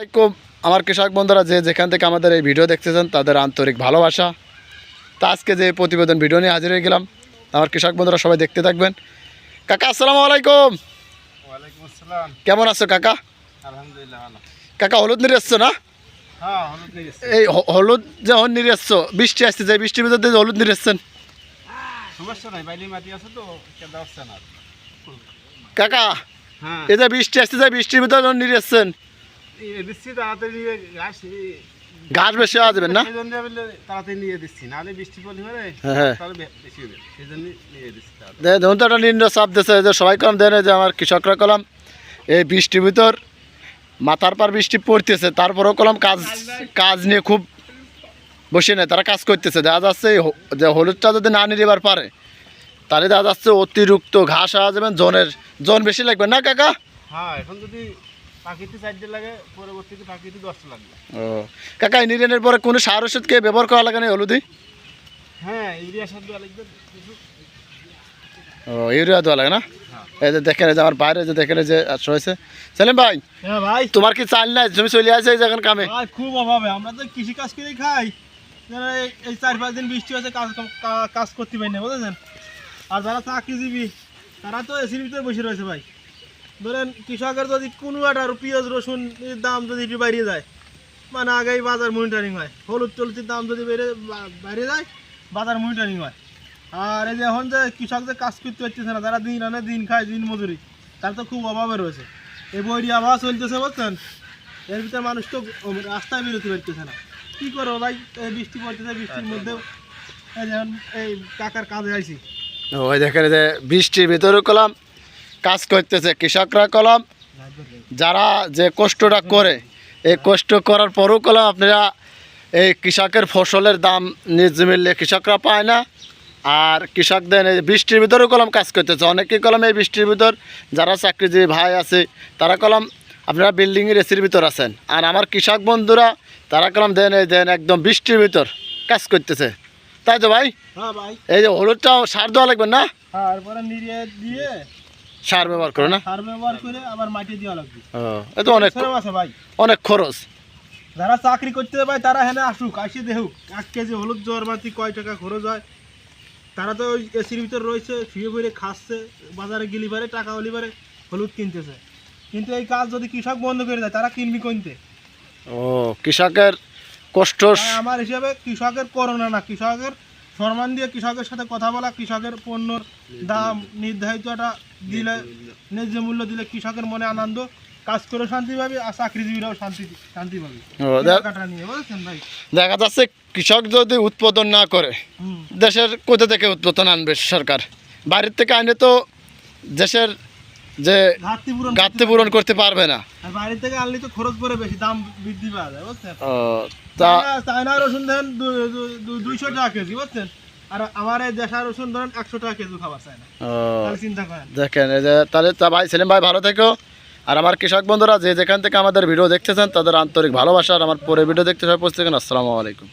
আলাইকুম আমার কৃষক বন্ধুরা যে যেখান থেকে আমাদের এই ভিডিও দেখতেছেন তাদের আন্তরিক ভালোবাসা। তা আজকে যে প্রতিবেদন ভিডিও নিয়ে হাজির হয়ে গেলাম আমার কৃষক বন্ধুরা সবাই দেখতে থাকবেন। কাকা আসসালামু আলাইকুম ওয়ালাইকুম কেমন আছো কাকা? আলহামদুলিল্লাহ কাকা হলুদ নিয়ে এসছো না? হ্যাঁ এই হলুদ যখন নিয়ে এসছো বৃষ্টি আসছে যে বৃষ্টির ভিতর দিয়ে হলুদ নিয়ে এসছেন। কাকা হ্যাঁ। এই যে বৃষ্টি আসছে যে বৃষ্টির ভিতর যখন নিয়ে এসছেন দিচ্ছি তাড়াতাড়ি ঘাস ঘাস বেশি হওয়া যাবেন না সেই জন্য তাড়াতাড়ি নিয়ে দিচ্ছি নাহলে বৃষ্টি পড়লে হ্যাঁ, হ্যাঁ। তাহলে বেশি হবে সেই জন্য নিয়ে দিচ্ছি। দেখুন তো একটা নিম্ন চাপ দিচ্ছে যে সবাই কম দেন যে আমার কৃষকরা কলাম এই বৃষ্টির ভিতর মাথার পর বৃষ্টি পড়তেছে তারপরেও কলাম কাজ কাজ নিয়ে খুব বসে নেয় তারা কাজ করতেছে দেখা যাচ্ছে যে হলুদটা যদি না নিয়ে এবার পারে তাহলে দেখা যাচ্ছে অতিরিক্ত ঘাস হওয়া যাবেন জনের জন বেশি লাগবে না কাকা হ্যাঁ এখন যদি পাখিতে চারটে লাগে পরবর্তীতে পাখিতে দশটা লাগবে ও। কাকা এই নিরেনের পরে কোনো সার ওষুধকে ব্যবহার করা লাগে না হলুদি হ্যাঁ ইউরিয়া সার দেওয়া লাগবে কিছু। ও ইউরিয়া দেওয়া লাগে না? এই যে দেখেন যে আমার বাইরে যে দেখেন যে হয়েছে। সেলিম ভাই হ্যাঁ ভাই। তোমার কি চাল নাই? তুমি চলে আসে এই যখন কামে। খুব অভাবে। আমরা তো কৃষি কাজ করেই খাই। এই- এই চার পাঁচ দিন বৃষ্টি হয়েছে কাজ কাজ করতে পারি না বুঝেছেন? আর যারা চাকরিজীবী তারা তো এসির ভিতরে বসে রয়েছে ভাই। ধরেন কৃষকের যদি কোনো একটা পেঁয়াজ রসুন দাম যদি একটু বাইরে যায় মানে আগেই বাজার মনিটরিং হয়। হলুদ টলুদের দাম যদি বেড়ে বাইরে যায় বাজার মনিটরিং হয়। আর এই যে এখন যে কৃষক যে কাজ করতে পারতেছে না তারা দিন আনে দিন খায় দিন মজুরি তার তো খুব অভাবে রয়েছে। এই বইটি আবার চলতেছে বুঝছেন? এর ভিতরে মানুষ তো রাস্তায় বেরোতে পারতেছে না। কী করো ভাই? এই বৃষ্টি পড়তেছে বৃষ্টির মধ্যে এই যেমন এই কাকার কাজে আইছি। ওই দেখেন যে বৃষ্টির ভিতরে কলাম কাজ করতেছে কৃষকরা কলম যারা যে কষ্টটা করে এই কষ্ট করার পরও কলম আপনারা এই কৃষকের ফসলের দাম নিজ মিললে কৃষকরা পায় না। আর কৃষকদের এই বৃষ্টির ভিতরেও কলম কাজ করতেছে। অনেকেই কলম এই বৃষ্টির ভিতর যারা চাকরিজীবী ভাই আছে তারা কলম আপনারা বিল্ডিংয়ের এসির ভিতর আছেন। আর আমার কৃষক বন্ধুরা তারা কলম দেন এই দেন একদম বৃষ্টির ভিতর কাজ করতেছে। তাই তো ভাই? হ্যাঁ ভাই। এই যে হলুদটাও সার দেওয়া লাগবে না? তারপরে দিয়ে সার ব্যবহার করো না? সার ব্যবহার করে আবার মাটি দেওয়া লাগবে। ও তো অনেক আছে ভাই। অনেক খরচ। যারা চাকরি করতে পায় তারা হেনে আসুক আসি দেখুক। এক কেজি হলুদ জ্বর মাতি কয় টাকা খরচ হয়? তারা তো ওই এসির ভিতর রয়েছে শুয়ে বইরে খাচ্ছে বাজারে গেলি পারে টাকা হলি পারে হলুদ কিনতেছে। কিন্তু এই কাজ যদি কৃষক বন্ধ করে দেয় তারা কিনবি কিনতে? ও কৃষকের কষ্ট আমার হিসাবে কৃষকের করোনা না কৃষকের সম্মান দিয়ে কৃষকের সাথে কথা বলা কৃষকের পণ্যর দাম নির্ধারিতটা দিলে ন্যায্য মূল্য দিলে কৃষকের মনে আনন্দ কাজ করে শান্তি পাবে আর চাকরিজীবীরাও শান্তি পাবে। দেখা যাচ্ছে কৃষক যদি উৎপাদন না করে দেশের কোথা থেকে উৎপাদন আনবে সরকার? বাইরের থেকে আনলে তো দেশের যে ঘাটতি পূরণ করতে পারবে না। বাইরে থেকে আনলে তো খরচ পড়ে বেশি দাম বৃদ্ধি পাওয়া যায় বুঝছেন? তা চায়না- রসুন ধরেন দুইশো টাকা কেজি বুঝছেন? আর আমার দেশা রসুন ধরেন একশো টাকা কেজি খাবার চায় না চিন্তা করেন। দেখেন তাহলে তা ভাই সেলিম ভাই ভালো থেকো। আর আমার কৃষক বন্ধুরা যে যেখান থেকে আমাদের ভিডিও দেখতেছেন তাদের আন্তরিক ভালোবাসা। আর আমার পরে ভিডিও দেখতে সবাই পৌঁছে আসসালামু আলাইকুম।